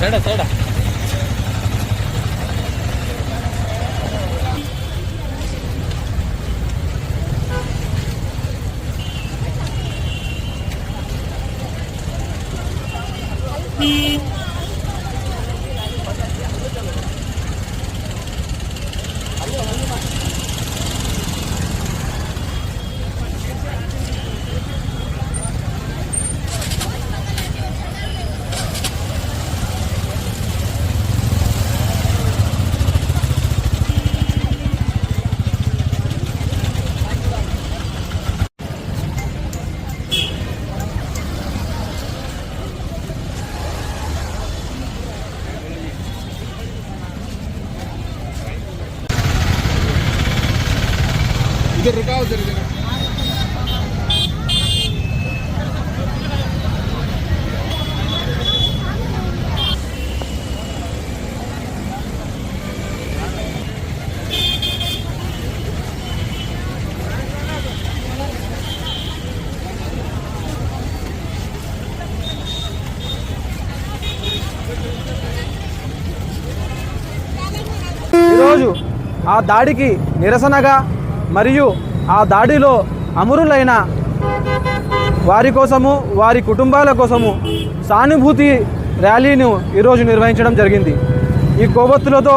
没事儿的走吧 కావు జరిగిన ఆ దాడికి నిరసనగా మరియు ఆ దాడిలో అమరులైన వారి కోసము వారి కుటుంబాల కోసము సానుభూతి ర్యాలీను ఈరోజు నిర్వహించడం జరిగింది. ఈ కొవ్వొత్తులతో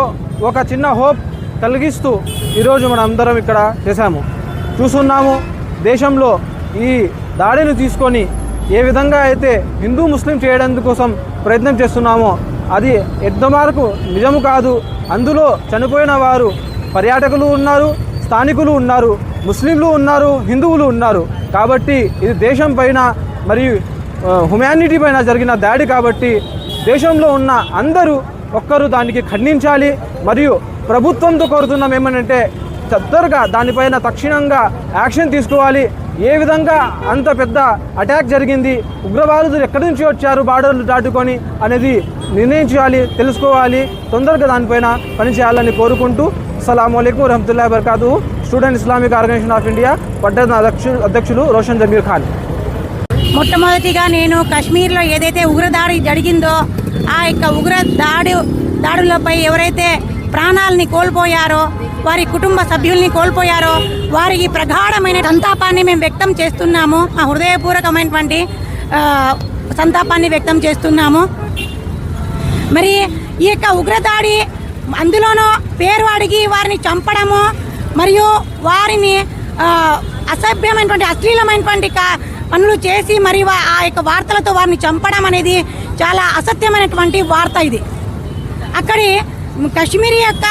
ఒక చిన్న హోప్ కలిగిస్తూ ఈరోజు మనం అందరం ఇక్కడ చేశాము. చూస్తున్నాము దేశంలో ఈ దాడిని తీసుకొని ఏ విధంగా అయితే హిందూ ముస్లిం చేయడం కోసం ప్రయత్నం చేస్తున్నామో అది ఎంతవరకు నిజము కాదు. అందులో చనిపోయిన వారు పర్యాటకులు ఉన్నారు స్థానికులు ఉన్నారు ముస్లింలు ఉన్నారు హిందువులు ఉన్నారు. కాబట్టి ఇది దేశం పైన మరియు హ్యుమానిటీ పైన జరిగిన దాడి కాబట్టి దేశంలో ఉన్న అందరూ ఒక్కరు దానికి ఖండించాలి. మరియు ప్రభుత్వంతో కోరుతున్నాం ఏమనంటే తొందరగా దానిపైన తక్షణంగా యాక్షన్ తీసుకోవాలి. ఏ విధంగా అంత పెద్ద అటాక్ జరిగింది ఉగ్రవాదులు ఎక్కడి నుంచి వచ్చారు బార్డర్లు దాటుకొని అనేది నిర్ణయించాలి తెలుసుకోవాలి. తొందరగా దానిపైన పనిచేయాలని కోరుకుంటూ అస్సలం అయికం వరహతుల్లా వరకాతు student Islamic organisation of India పట్టణ అధ్యక్షులు రోషన్ జమీర్ ఖాన్ మొట్టమొదటిగా నేను కాశ్మీర్లో ఏదైతే ఉగ్రదాడి జరిగిందో ఆ యొక్క ఉగ్ర దాడి దాడులపై ఎవరైతే ప్రాణాలని కోల్పోయారో వారి కుటుంబ సభ్యుల్ని కోల్పోయారో వారికి ప్రగాఢమైన సంతాపాన్ని మేము వ్యక్తం చేస్తున్నాము. మా హృదయపూర్వకమైనటువంటి సంతాపాన్ని వ్యక్తం చేస్తున్నాము. మరి ఈ యొక్క ఉగ్రదాడి అందులోనూ పేరు అడిగి వారిని చంపడము మరియు వారిని అసభ్యమైనటువంటి అశ్లీలమైనటువంటి పనులు చేసి మరి ఆ యొక్క వార్తలతో వారిని చంపడం అనేది చాలా అసత్యమైనటువంటి వార్త ఇది. అక్కడి కశ్మీరీ యొక్క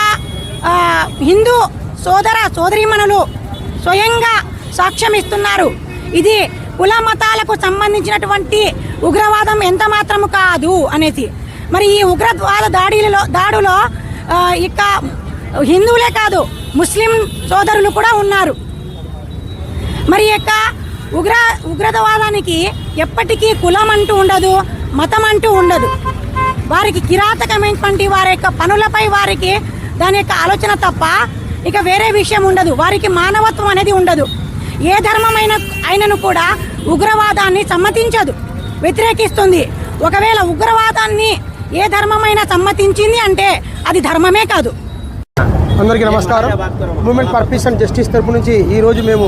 హిందూ సోదర సోదరీమణులు స్వయంగా సాక్ష్యం ఇస్తున్నారు. ఇది కుల మతాలకు సంబంధించినటువంటి ఉగ్రవాదం ఎంత మాత్రము కాదు అనేసి. మరి ఈ ఉగ్రవాద దాడిలో దాడులో ఇక హిందువులే కాదు ముస్లిం సోదరులు కూడా ఉన్నారు. మరి యొక్క ఉగ్ర ఉగ్రతవాదానికి ఎప్పటికీ కులం అంటూ ఉండదు మతం అంటూ ఉండదు. వారికి కిరాతకమైనటువంటి వారి యొక్క పనులపై వారికి దాని యొక్క ఆలోచన తప్ప ఇక వేరే విషయం ఉండదు. వారికి మానవత్వం అనేది ఉండదు. ఏ ధర్మమైన అయినను కూడా ఉగ్రవాదాన్ని సమ్మతించదు వ్యతిరేకిస్తుంది. ఒకవేళ ఉగ్రవాదాన్ని ఏ ధర్మమైనా సమ్మతించింది అంటే అది ధర్మమే కాదు. అందరికీ నమస్కారం. Movement for peace and justice తరపు నుంచి ఈరోజు మేము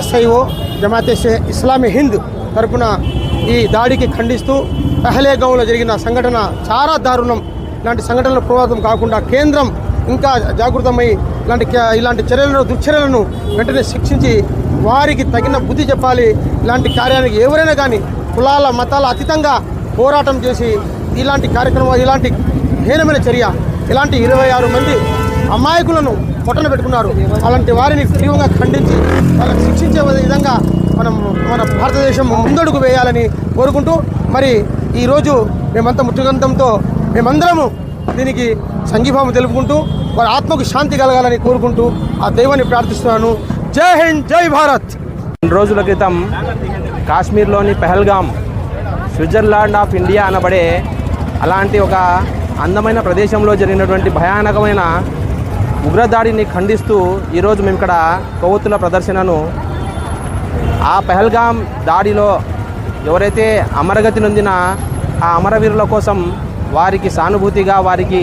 ఎస్ఐఓ జమాతేసే ఇస్లామీ హింద్ తరపున ఈ దాడికి ఖండిస్తూ పెహలేగాంలో జరిగిన సంఘటన చాలా దారుణం. ఇలాంటి సంఘటనల ప్రభావితం కాకుండా కేంద్రం ఇంకా జాగృతమై ఇలాంటి ఇలాంటి చర్యలను దుశ్చర్యలను వెంటనే శిక్షించి వారికి తగిన బుద్ధి చెప్పాలి. ఇలాంటి కార్యానికి ఎవరైనా కానీ కులాల మతాల అతీతంగా పోరాటం చేసి ఇలాంటి కార్యక్రమం ఇలాంటి హీనమైన చర్య ఇలాంటి ఇరవై ఆరు మంది అమాయకులను పొట్టన పెట్టుకున్నారు. అలాంటి వారిని తీవ్రంగా ఖండించి వాళ్ళకి శిక్షించే విధంగా మనం మన భారతదేశం ముందడుగు వేయాలని కోరుకుంటూ మరి ఈరోజు మేమంతా ముట్టుగంతంతో మేమందరము దీనికి సంఘీభావం తెలుపుకుంటూ వారి ఆత్మకు శాంతి కలగాలని కోరుకుంటూ ఆ దైవాన్ని ప్రార్థిస్తున్నాను. జై హింద్ జై భారత్! రెండు రోజుల క్రితం కాశ్మీర్లోని పెహల్గాం స్విట్జర్లాండ్ ఆఫ్ ఇండియా అనబడే అలాంటి ఒక అందమైన ప్రదేశంలో జరిగినటువంటి భయానకమైన ఉగ్రదాడిని ఖండిస్తూ ఈరోజు మేము ఇక్కడ కొవ్వొత్తుల ప్రదర్శనను ఆ పెహల్గాం దాడిలో ఎవరైతే అమరగతి నొందిన ఆ అమరవీరుల కోసం వారికి సానుభూతిగా వారికి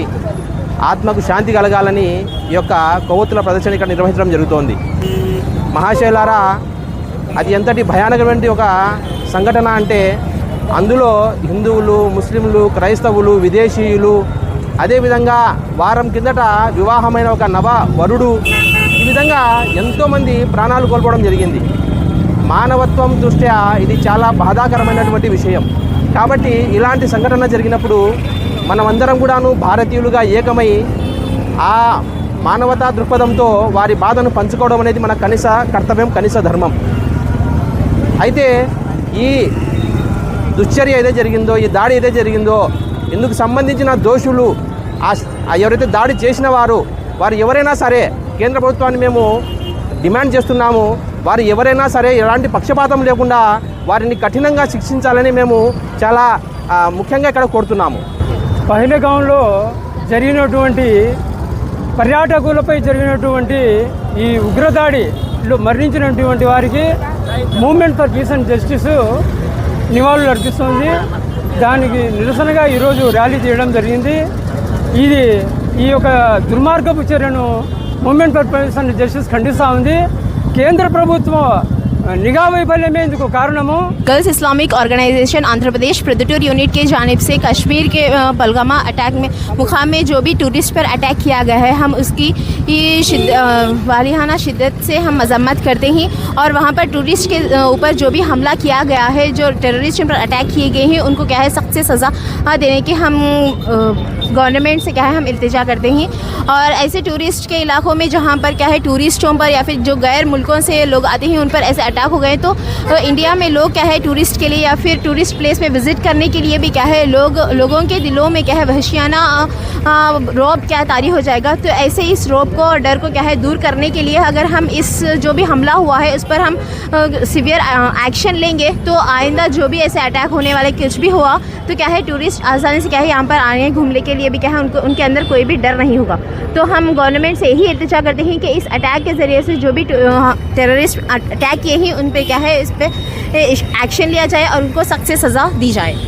ఆత్మకు శాంతి కలగాలని ఈ యొక్క కొవ్వొత్తుల ప్రదర్శన ఇక్కడ నిర్వహించడం జరుగుతోంది. మహాశైలారా అది ఎంతటి భయానకమైన ఒక సంఘటన అంటే అందులో హిందువులు ముస్లింలు క్రైస్తవులు విదేశీయులు అదేవిధంగా వారం కిందట వివాహమైన ఒక నవ వరుడు. ఈ విధంగా ఎంతోమంది ప్రాణాలు కోల్పోవడం జరిగింది. మానవత్వం దృష్ట్యా ఇది చాలా బాధాకరమైనటువంటి విషయం. కాబట్టి ఇలాంటి సంఘటన జరిగినప్పుడు మనమందరం కూడాను భారతీయులుగా ఏకమై ఆ మానవతా దృక్పథంతో వారి బాధను పంచుకోవడం అనేది మన కనీస కర్తవ్యం కనీస ధర్మం. అయితే ఈ దుశ్చర్య ఏదో జరిగిందో ఈ దాడి ఏదో జరిగిందో ఇందుకు సంబంధించిన దోషులు ఆ ఎవరైతే దాడి చేసిన వారు వారు ఎవరైనా సరే కేంద్ర ప్రభుత్వాన్ని మేము డిమాండ్ చేస్తున్నాము. వారు ఎవరైనా సరే ఎలాంటి పక్షపాతం లేకుండా వారిని కఠినంగా శిక్షించాలని మేము చాలా ముఖ్యంగా ఇక్కడ కోరుతున్నాము. పహలగాంలో జరిగినటువంటి పర్యాటకులపై జరిగినటువంటి ఈ ఉగ్రదాడిలో మరణించినటువంటి వారికి movement for peace and justice నివాళులు అర్పిస్తుంది. దానికి నిరసనగా ఈరోజు ర్యాలీ చేయడం జరిగింది. ఇది ఈ యొక్క దుర్మార్గపు చర్యను మూమెంట్ ఫర్ పీస్ జస్టిస్ ఖండిస్తూ ఉంది. కేంద్ర ప్రభుత్వం నిఘా వైఫల్యమే ఇందుకు కారణము girls Islamic organisation Andhra Pradesh Proddatur unit की जानब से कश्मीर के अ, पलगामा अटैक में मुकाम में जो भी टूरिस्ट पर अटैक किया गया है हम उसकी ये शिद- अ, वालिहाना शिद्दत से हम मजम्मत करते हैं और वहाँ पर टूरिस्ट के अ, ऊपर जो भी हमला किया गया है जो टेररिस्ट पर अटैक किए गए हैं उनको क्या है सख्त से सज़ा अ, देने की हम गवर्नमेंट से क्या है हम इल्तिजा करते हैं और ऐसे टूरिस्ट के इलाकों में जहाँ पर क्या है टूरिस्टों पर या फिर जो गैर मुल्कों से लोग आते हैं उन पर ऐसे अटैक हो गए तो इंडिया में लोग क्या है टूरिस्ट के लिए या फिर टूरिस्ट प्लेस में विज़िट करने के लिए भी क्या है, लोग, लोगों के दिलों में क्या है, वहशियाना रौब क्या तारी हो जाएगा। तो ऐसे इस रौब को और डर को क्या है, दूर करने के लिए अगर हम इस जो भी हमला हुआ है, उस पर हम सीवियर एक्शन लेंगे तो आइंदा जो भी ऐसे अटैक होने वाले, कुछ भी हुआ तो क्या है टूरिस्ट आसानी से क्या है, यहाँ पर आने घूमने के लिए भी क्या है, उनको, उनके अंदर कोई भी डर नहीं होगा। तो हम गवर्नमेंट से यही इल्तजा करते हैं कि इस अटैक के ज़रिए से जो भी टेररिस्ट अटैक किए हैं, उन पर क्या है, इस पर एक्शन लिया जाए और उनको सख्त से सज़ा दी जाए।